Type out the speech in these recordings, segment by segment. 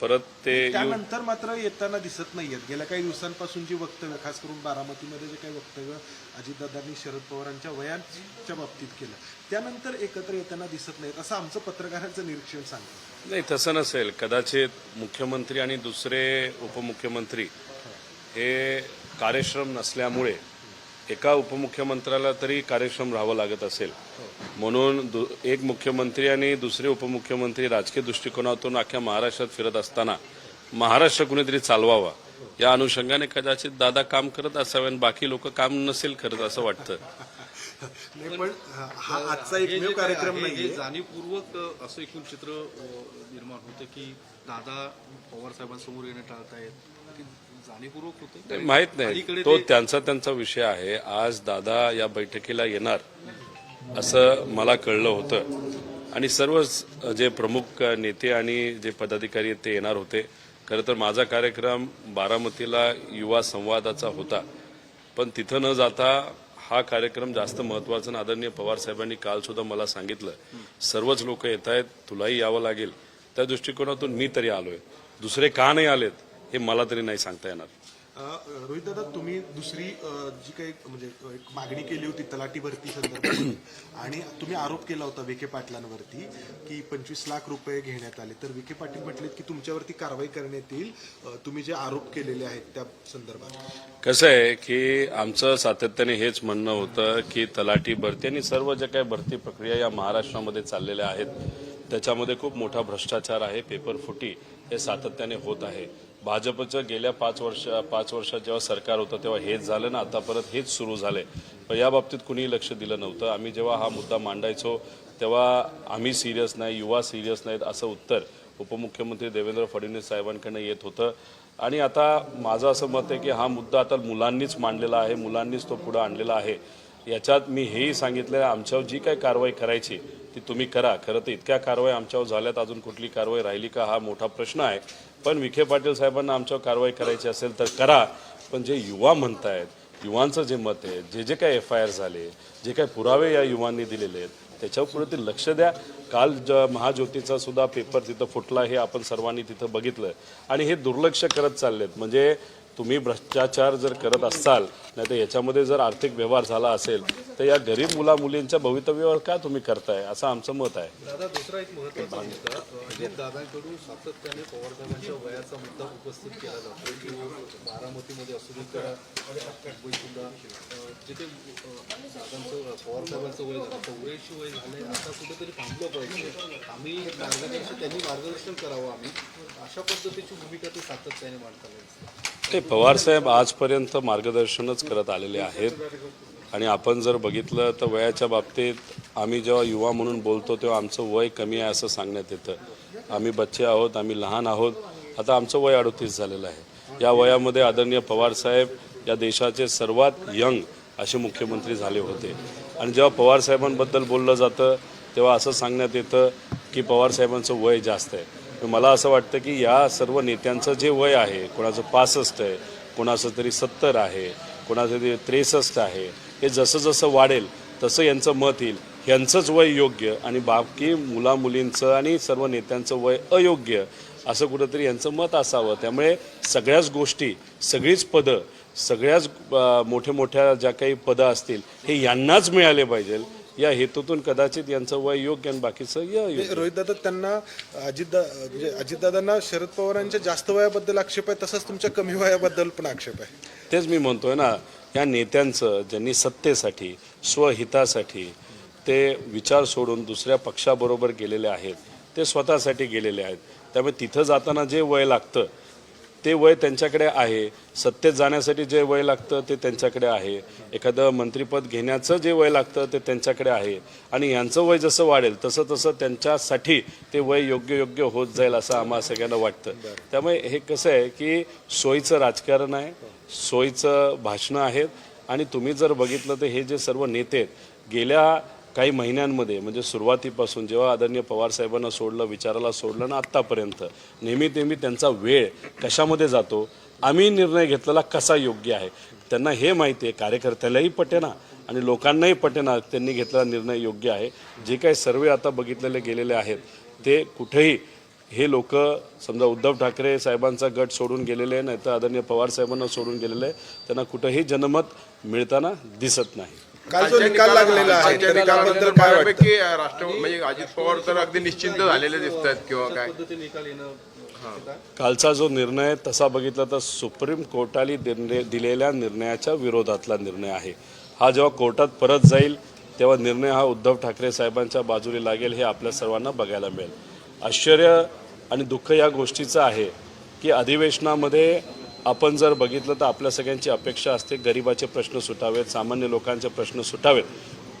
परत ते त्यानंतर मात्र येताना दिसत नाहीयेत. गेल्या काही दिवसांपासून जी वक्तव्य खास करून बारामतीमध्ये जे काही वक्तव्य अजितदादांनी शरद पवारांच्या वयांच्या बाबतीत केलं त्यानंतर एकत्र येताना दिसत नाहीत असं आमचं पत्रकारांचं निरीक्षण सांगतं. नाही तसं नसेल. कदाचित मुख्यमंत्री आणि दुसरे उपमुख्यमंत्री हे कार्यश्रम नसल्यामुळे एका उपमुख्यमंत्र्याला तरी कार्यक्षम राहावं लागत असेल. म्हणून दु- एक मुख्यमंत्री आणि दुसरे उपमुख्यमंत्री राजकीय दृष्टिकोनातून अख्ख्या महाराष्ट्रात फिरत असताना महाराष्ट्र कुणीतरी चालवावा. या अनुषंगाने कदाचित दादा काम करत असावे आणि बाकी लोक काम नसेल करत असं वाटतं. नाही पण हा आजचा एकमेव कार्यक्रम हे नाहीये. जाणीवपूर्वक असं एकूण चित्र निर्माण होतं की दादा पवार साहेबांसमोर येणं टाळतायत की जाणीवपूर्वक होतं? नाही, माहीत नाही. ते- त्यांचा त्यांचा विषय आहे. आज दादा या बैठकीला येणार. असं मला कळलं होतं. आणि सर्व जे प्रमुख नेते आणि जे पदाधिकारी आहेत ते येणार होते. खरं तर माझा कार्यक्रम बारामतीला युवा संवादाचा होता. पण तिथं न जाता हा कार्यक्रम जास्त महत्त्वाचा आदरणीय पवार साहेबांनी काल सुद्धा मला सांगितलं. सर्वच लोक येत आहेत तुलाही यावं लागेल. त्या दृष्टिकोनातून मी तरी आलोय. दुसरे का नाही आलेत हे मला तरी नाही सांगता येणार. रोहित दादा तुम्ही दुसरी जी काही म्हणजे एक मागणी केली होती तलाठी भरती संदर्भात आणि तुम्ही आरोप केला होता विखे पाटलांवरती की पंचवीस लाख रुपये घेण्यात आले. तर विखे पाटील म्हटलेत की तुमच्यावरती कारवाई करण्यात येईल. तुम्ही जे आरोप केलेले आहेत त्या संदर्भात. कसं आहे की आमचं सातत्याने हेच म्हणणं होतं की तलाठी भरती आणि सर्व ज्या काही भरती प्रक्रिया या महाराष्ट्रामध्ये चाललेल्या आहेत त्याच्यामध्ये खूप मोठा भ्रष्टाचार आहे पेपर फुटी हे सातत्याने होत आहे. भाजपचं गेल्या पाच वर्ष पाच वर्षात जेव्हा सरकार होतं तेव्हा हेच झालं ना आता परत हेच सुरू झालंय. पण या बाबतीत कुणीही लक्ष दिलं नव्हतं. आम्ही जेव्हा हा मुद्दा मांडायचो तेव्हा आम्ही सिरियस नाही युवा सिरियस नाहीत असं उत्तर उपमुख्यमंत्री देवेंद्र फडणवीस साहेबांकडनं येत होतं. आणि आता माझं असं मत आहे की हा मुद्दा आता मुलांनीच मांडलेला आहे मुलांनीच तो पुढं आणलेला आहे. याच्यात मी हेही सांगितलं आमच्यावर जी काही कारवाई करायची ती तुम्ही करा. खरं तर इतक्या कारवाई आमच्यावर झाल्यात अजून कुठली कारवाई राहिली का हा मोठा प्रश्न आहे. पण विखे पाटील साहेबांना आमच्यावर कारवाई करायची असेल तर करा. पण जे युवा म्हणतायत युवांचं जे मत आहे जे जे काही एफ आय आर झाले जे काही पुरावे या युवांनी दिलेले आहेत त्याच्यावर पुढे ते लक्ष द्या. काल ज महाज्योतीचा सुद्धा पेपर तिथं फुटला हे आपण सर्वांनी तिथं बघितलं. आणि हे दुर्लक्ष करत चाललेत. म्हणजे तुम्ही भ्रष्टाचार जर करत असाल नाही तर याच्यामध्ये जर आर्थिक व्यवहार झाला असेल तर या गरीब मुला मुलींच्या भवितव्यावर का तुम्ही करताय? असं आमचं मत आहे. दादा दुसरा एक महत्त्वाचा मुद्दा अजित दादांकडून सातत्याने पवार साहेबांच्या वयाचा मुद्दा उपस्थित केला जातो की बारामतीमध्ये असू दे किंवा मुंबईत जिथे दादांचं पवार साहेबांचं वय झालं चौऱ्याऐंशी वय झालंय. आता कुठेतरी थांबलं पाहिजे. आम्ही मार्गदर्शन त्यांनी मार्गदर्शन करावं आम्ही. अशा पद्धतीची भूमिका ते सातत्याने मांडताना ते पवारसाहेब आजपर्यंत मार्गदर्शनच करत आलेले आहेत. आणि आपण जर बघितलं तर वयाच्या बाबतीत आम्ही जेव्हा युवा म्हणून बोलतो तेव्हा आमचं वय कमी आहे असं सांगण्यात येतं. आम्ही बच्चे आहोत आम्ही लहान आहोत. आता आमचं वय अडतीस झालेलं आहे. या वयामध्ये आदरणीय पवारसाहेब या देशाचे सर्वात यंग असे मुख्यमंत्री झाले होते. आणि जेव्हा पवारसाहेबांबद्दल बोललं जातं तेव्हा असं सांगण्यात येतं की पवारसाहेबांचं वय जास्त आहे. मला असं वाटतं की या सर्व नेत्यांचं जे वय आहे कोणाचं पासष्ट आहे कोणाचं तरी सत्तर आहे कोणाचं तरी त्रेसष्ट आहे हे जसं जसं वाढेल तसं यांचं मत येईल. यांचंच वय योग्य आणि बाकी मुलामुलींचं आणि सर्व नेत्यांचं वय अयोग्य असं कुठंतरी यांचं मत असावं. त्यामुळे सगळ्याच गोष्टी सगळीच पदं सगळ्याच मोठ्या मोठ्या ज्या काही पदं असतील हे यांनाच मिळाले पाहिजे. या हेतूतून कदाचित यांचं वय योग्य आणि बाकीचं अयोग्य रोहित दादा त्यांना अजितदा म्हणजे अजितदादांना शरद पवारांच्या जास्त वयाबद्दल आक्षेप आहे तसंच तुमच्या कमी वयाबद्दल पण आक्षेप आहे. तेच मी म्हणतोय ना या नेत्यांचं ज्यांनी सत्तेसाठी स्वहितासाठी ते विचार सोडून दुसऱ्या पक्षाबरोबर गेलेले आहेत ते स्वतःसाठी गेलेले आहेत. त्यामुळे तिथं जाताना जे वय लागतं ते वय त्यांच्याकडे आहे सत्तेत जाण्यासाठी जे वय लागतं ते त्यांच्याकडे आहे. एखादं मंत्रिपद घेण्याचं जे वय लागतं ते त्यांच्याकडे आहे. आणि यांचं वय जसं वाढेल तसं तसं त्यांच्यासाठी ते वय योग्य योग्य होत जाईल असं आम्हाला सगळ्यांना वाटतं. त्यामुळे हे कसं आहे की सोयीचं राजकारण आहे सोयीचं भाषणं आहेत. आणि तुम्ही जर बघितलं तर हे जे सर्व नेते आहेत गेल्या काही महिन्यांमध्ये म्हणजे सुरुवातीपासून जेव्हा आदरणीय पवार साहेबांना सोडलं विचाराला सोडलं ना आत्तापर्यंत नेहमी नेहमी त्यांचा वेळ कशामध्ये जातो? आम्ही निर्णय घेतलेला कसा योग्य आहे? त्यांना हे माहिती आहे कार्यकर्त्यालाही पटेना आणि लोकांनाही पटेना त्यांनी घेतलेला निर्णय योग्य आहे. जे काही सर्वे आता बघितलेले गेलेले आहेत ते कुठेही हे लोक समजा उद्धव ठाकरे साहेबांचा गट सोडून गेलेले नाही तर आदरणीय पवार साहेबांना सोडून गेलेले आहे. त्यांना कुठंही जनमत मिळताना दिसत नाही. काल जो निकाल लागलेला आहे. त्या निकालाबद्दल काय वाटतं? बऱ्यापैकी राष्ट्र म्हणजे अजित पवार तर अगदी निश्चिंत झालेले दिसत आहेत किंवा काय. पद्धती निकाल येणं कालचा जो निर्णय तसा बघितला तर सुप्रीम कोर्टाने निर्णय दिलेल्या निर्णयाच्या विरोधातला निर्णय आहे. हा जेव्हा कोर्टात परत जाईल तेव्हा निर्णय हा उद्धव ठाकरे साहेबांच्या बाजूने लागेल हे आपल्या सर्वांना बघायला मिळेल. आश्चर्य आणि दुःख या गोष्टीचं आहे की अधिवेशनामध्ये आपण जर बघितलं तर आपल्या सगळ्यांची अपेक्षा असते गरिबाचे प्रश्न सुटावेत सामान्य लोकांचे प्रश्न सुटावेत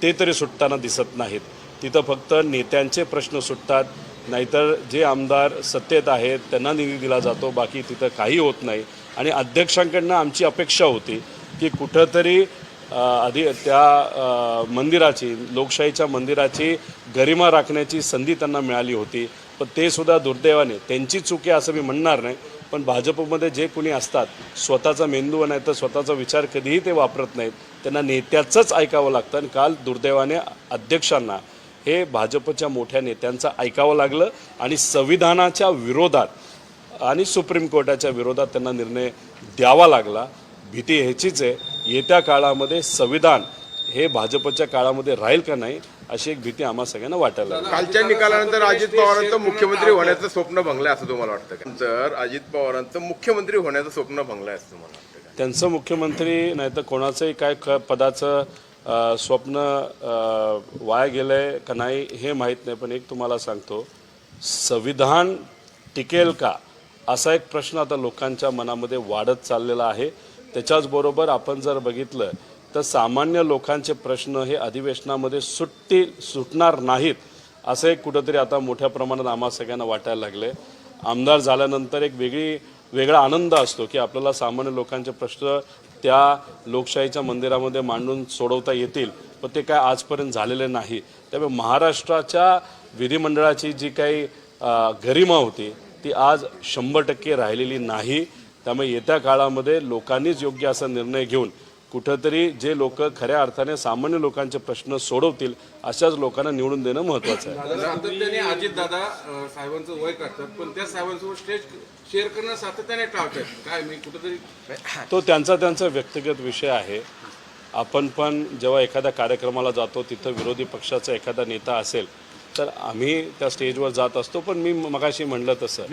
ते तरी सुटताना दिसत नाहीत. तिथं फक्त नेत्यांचे प्रश्न सुटतात नाहीतर जे आमदार सत्तेत आहेत त्यांना निधी दिला जातो बाकी तिथं काही होत नाही. आणि अध्यक्षांकडनं आमची अपेक्षा होती की कुठंतरी आधी त्या मंदिराची लोकशाहीच्या मंदिराची गरिमा राखण्याची संधी त्यांना मिळाली होती. पण ते सुद्धा दुर्दैवाने त्यांची चूक आहे असं मी म्हणणार नाही. पण भाजपमध्ये जे कोणी असतात स्वतःचा मेंदू नाही तर स्वतःचा विचार कधीही ते वापरत नाहीत. त्यांना नेत्याचंच ऐकावं लागतं आणि काल दुर्दैवाने अध्यक्षांना हे भाजपच्या मोठ्या नेत्यांचं ऐकावं लागलं आणि संविधानाच्या विरोधात आणि सुप्रीम कोर्टाच्या विरोधात त्यांना निर्णय द्यावा लागला. भीती ह्याचीच आहे. येत्या काळामध्ये संविधान हे भाजपच्या काळामध्ये राहील का नाही अशी एक भीती आम्हा सगळ्यांना वाटायला लागली. कालच्या निकालानंतर अजित पवारांचं मुख्यमंत्री होण्याचं स्वप्न भंगलंय असं तुम्हाला वाटतं का? तर अजित पवारांचं मुख्यमंत्री होण्याचं स्वप्न भंगलंय असं तुम्हाला वाटतं त्यांचं मुख्यमंत्री नाही तर कोणाचंही काय क पदाचं स्वप्न वाया गेलं आहे का नाही हे माहीत नाही. पण एक तुम्हाला सांगतो संविधान टिकेल का असा एक प्रश्न आता लोकांच्या मनामध्ये वाढत चाललेला आहे. त्याच्याचबरोबर आपण जर बघितलं तर सामान्य लोकांचे प्रश्न हे अधिवेशनामध्ये सुट्टी सुटणार नाहीत असं एक कुठंतरी आता मोठ्या प्रमाणात आम्हा सगळ्यांना वाटायला लागले. आमदार झाल्यानंतर एक वेगळी वेगळा आनंद असतो की आपल्याला सामान्य लोकांचे प्रश्न त्या लोकशाहीच्या मंदिरामध्ये मांडून सोडवता येतील पण ते काय आजपर्यंत झालेले नाही. त्यामुळे महाराष्ट्राच्या विधिमंडळाची जी काही गरिमा होती ती आज शंभर टक्के राहिलेली नाही. त्यामुळे येत्या काळामध्ये लोकांनीच योग्य असा निर्णय घेऊन कुठंतरी जे लोक खऱ्या अर्थाने सामान्य लोकांचे प्रश्न सोडवतील अशाच लोकांना निवडून देणं महत्त्वाचं आहे. सातत्याने अजित दादा साहेबांचं वय करतात पण त्या साहेबांसोबत स्टेज शेअर करणं सातत्याने टाळतात काय मी कुठेतरी तो त्यांचा त्यांचा व्यक्तिगत विषय आहे. आपण पण जेव्हा एखाद्या कार्यक्रमाला जातो तिथं विरोधी पक्षाचा एखादा नेता असेल तर आम्ही त्या स्टेजवर जात असतो पण मी मगाशी म्हणलं तसं.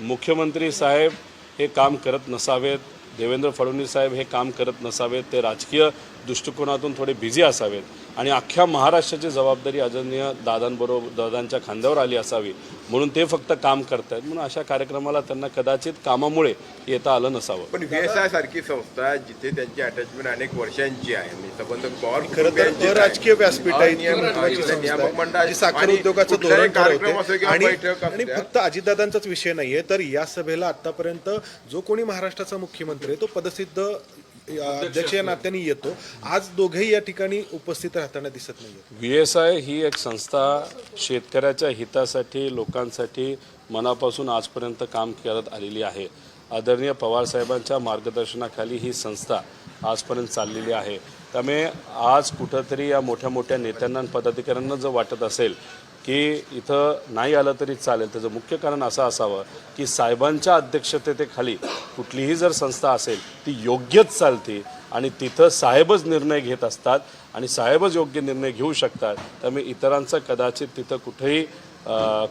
मुख्यमंत्री साहेब हे काम करत नसावेत देवेंद्र फडणवीस साहेब हे काम करत नसावेत ते राजकीय दृष्टिकोनातून थोडे बिझी असावेत. आणि अख्ख्या महाराष्ट्राची जबाबदारी आदरणीय दादांबरोबर दादांच्या खांद्यावर आली असावी. म्हणून ते फक्त काम करतायत. म्हणून अशा कार्यक्रमाला त्यांना कदाचित कामामुळे येता आलं नसावं. पण व्हीएसआय सारखी संस्था जिथे त्यांची अटॅचमेंट अनेक वर्षांची आहे. म्हणजे संबंध पवार खरं. अराजकीय व्यासपीठ आहे आणि उद्योगाचं धोरण असल्या. फक्त अजितदादांचाच विषय नाहीये. तर या सभेला आतापर्यंत जो कोणी महाराष्ट्राचा मुख्यमंत्री आहे तो पदसिद्ध अध्यक्ष या नात्याने येतो. आज दोघेही या ठिकाणी उपस्थित राहताना दिसत नाहीये व्ही एस आय ही एक संस्था शेतकऱ्याच्या हितासाठी लोकांसाठी मनापासून आजपर्यंत काम करत आलेली आहे. आदरणीय पवारसाहेबांच्या मार्गदर्शनाखाली ही संस्था आजपर्यंत चाललेली आहे. त्यामुळे आज कुठंतरी या मोठ्या मोठ्या नेत्यांना पदाधिकाऱ्यांना जर वाटत असेल की इथं नाही आलं तरी चालेल. त्याचं मुख्य कारण असं असावं की साहेबांच्या अध्यक्षतेखाली कुठलीही जर संस्था असेल ती योग्यच चालते आणि तिथं साहेबच निर्णय घेत असतात आणि साहेबच योग्य निर्णय घेऊ शकतात त्यामुळे इतरांचा कदाचित तिथं कुठेही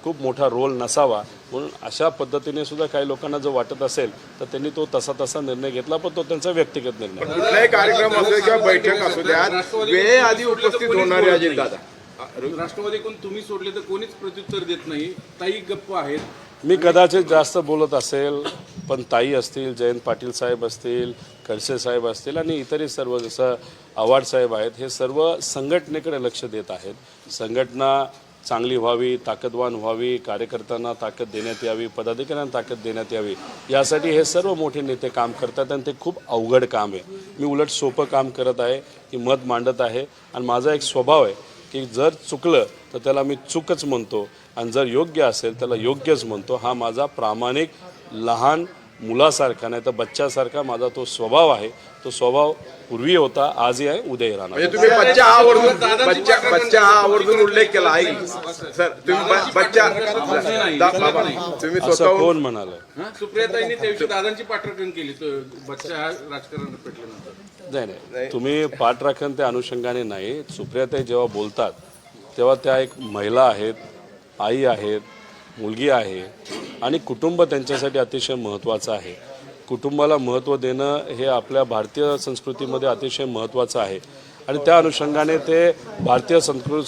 खूप मोठा रोल नसावा. म्हणून अशा पद्धतीने सुद्धा काही लोकांना जर वाटत असेल तर त्यांनी तो तसा तसा निर्णय घेतला पण तो त्यांचा व्यक्तिगत निर्णय. कुठलाही कार्यक्रम असो किंवा बैठक असू द्या वेळेआधी उपस्थित होणारे अजित दादा राष्ट्रवादी कोण तुम्ही सोडले तर कोणीच प्रत्युत्तर देत नाही. ताई गप्प आहेत. मी कदाचित जास्त बोलत असेल पण ताई असतील जयंत पाटील साहेब असतील खडसे साहेब असतील आणि इतरही सर्व जसं आव्हाड साहेब आहेत हे सर्व संघटनेकडे लक्ष देत आहेत. संघटना चांगली व्हावी ताकदवान व्हावी कार्यकर्त्यांना ताकद देण्यात यावी पदाधिकाऱ्यांना ताकद देण्यात यावी यासाठी हे सर्व मोठे नेते काम करतात आणि ते खूप अवघड काम आहे. मी उलट सोपं काम करत आहे की मत मांडत आहे आणि माझा एक स्वभाव आहे की जर चुकलं तर त्याला मी चूकच म्हणतो. आणि जर योग्य असेल त्याला योग्यच म्हणतो. हा माझा प्रामाणिक लहान मुलासारखा नाही तर बच्च्यासारखा माझा तो स्वभाव आहे तो स्वभाव पूर्वी होता आजही आहे उद्याही राहणार. म्हणजे तुम्ही बच्चा हा आवर्जून बच्चा बच्चा हा आवर्जून उल्लेख केला सर तुम्ही ब- बच्चा दा- बाबा तुम्ही असं स्वतःहून कोण म्हणालं? हा? सुप्रियाताईंनी त्या दिवशी दादांची पाठराखण केली तो बच्चा हा राजकारणात पेटल्यानंतर नाही नाही. तुम्ही पाठराखण त्या अनुषंगाने नाही. सुप्रियाताई जेव्हा बोलतात तेव्हा त्या एक महिला आहेत आई आहेत मुलगी आहे आणि कुटुंब त्यांच्यासाठी अतिशय महत्त्वाचं आहे. कुटुंबाला महत्त्व देणं हे आपल्या भारतीय संस्कृतीमध्ये अतिशय महत्त्वाचं आहे. आणि त्या अनुषंगाने ते भारतीय संस्कृती